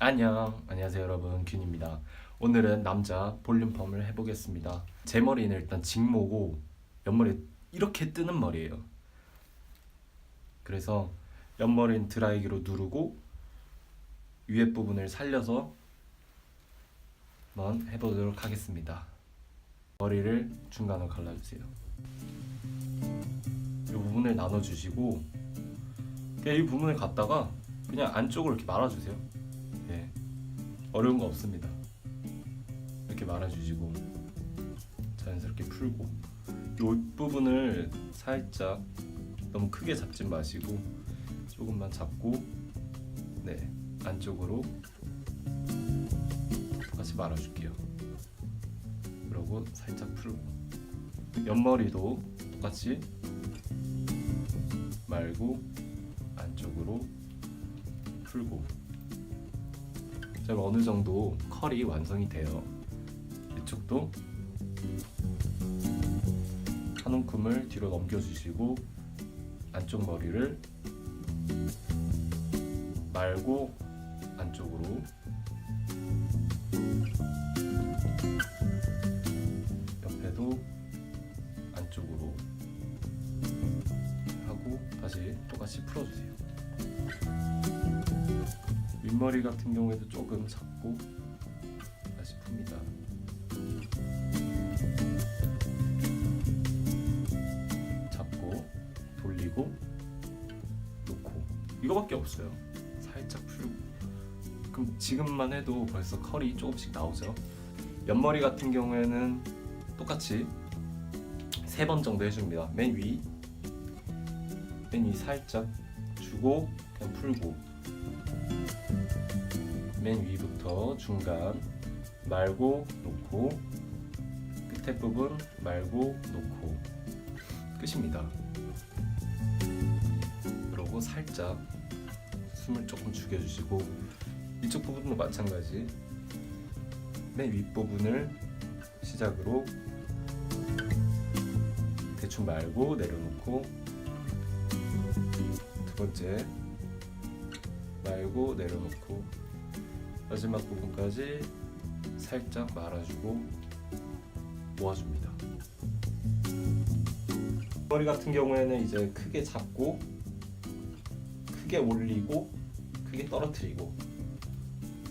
안녕. 안녕하세요 여러분. 균입니다. 오늘은 남자 볼륨펌을 해보겠습니다. 제 머리는 일단 직모고 옆머리 이렇게 뜨는 머리예요. 그래서 옆머리는 드라이기로 누르고 위에 부분을 살려서 한번 해보도록 하겠습니다. 머리를 중간으로 갈라주세요. 이 부분을 나눠주시고 이 부분을 갖다가 그냥 안쪽으로 이렇게 말아주세요. 예, 어려운 거 없습니다. 이렇게 말아주시고 자연스럽게 풀고 이 부분을 살짝 너무 크게 잡지 마시고 조금만 잡고 네 안쪽으로 똑같이 말아줄게요. 그리고 살짝 풀고 옆머리도 똑같이 말고 안쪽으로 풀고 제가 어느 정도 컬이 완성이 돼요. 이쪽도 한 움큼을 뒤로 넘겨주시고 안쪽 머리를 말고 안쪽으로 옆에도 안쪽으로 하고 다시 똑같이 풀어주세요. 윗머리 같은 경우에도 조금 잡고 풉니다. 잡고 돌리고 놓고 이거밖에 없어요. 살짝 풀고 그럼 지금만 해도 벌써 컬이 조금씩 나오죠. 옆머리 같은 경우에는 똑같이 세 번 정도 해줍니다. 맨 위, 맨 위 살짝 주고 그냥 풀고 맨 위부터 중간 말고 놓고 끝에 부분 말고 놓고. 끝입니다. 그러고 살짝 숨을 조금 죽여주시고 이쪽 부분도 마찬가지. 맨 윗부분을 시작으로 대충 말고 내려놓고 두 번째 말고 내려놓고 마지막 부분까지 살짝 말아주고 모아줍니다. 머리 같은 경우에는 이제 크게 잡고 크게 올리고 크게 떨어뜨리고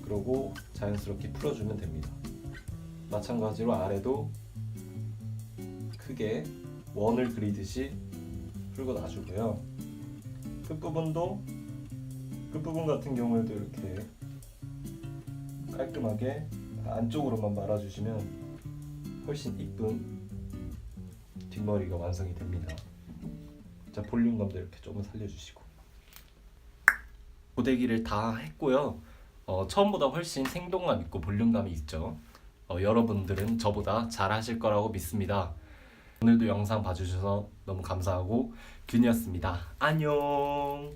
그러고 자연스럽게 풀어주면 됩니다. 마찬가지로 아래도 크게 원을 그리듯이 풀고 놔주고요. 끝부분도 끝부분 같은 경우에도 이렇게 깔끔하게 안쪽으로만 말아주시면 훨씬 이쁜 뒷머리가 완성이 됩니다. 자 볼륨감도 이렇게 조금 살려주시고 고데기를 다 했고요. 어, 처음보다 훨씬 생동감 있고 볼륨감이 있죠. 어, 여러분들은 저보다 잘 하실 거라고 믿습니다. 오늘도 영상 봐주셔서 너무 감사하고 균이었습니다. 안녕.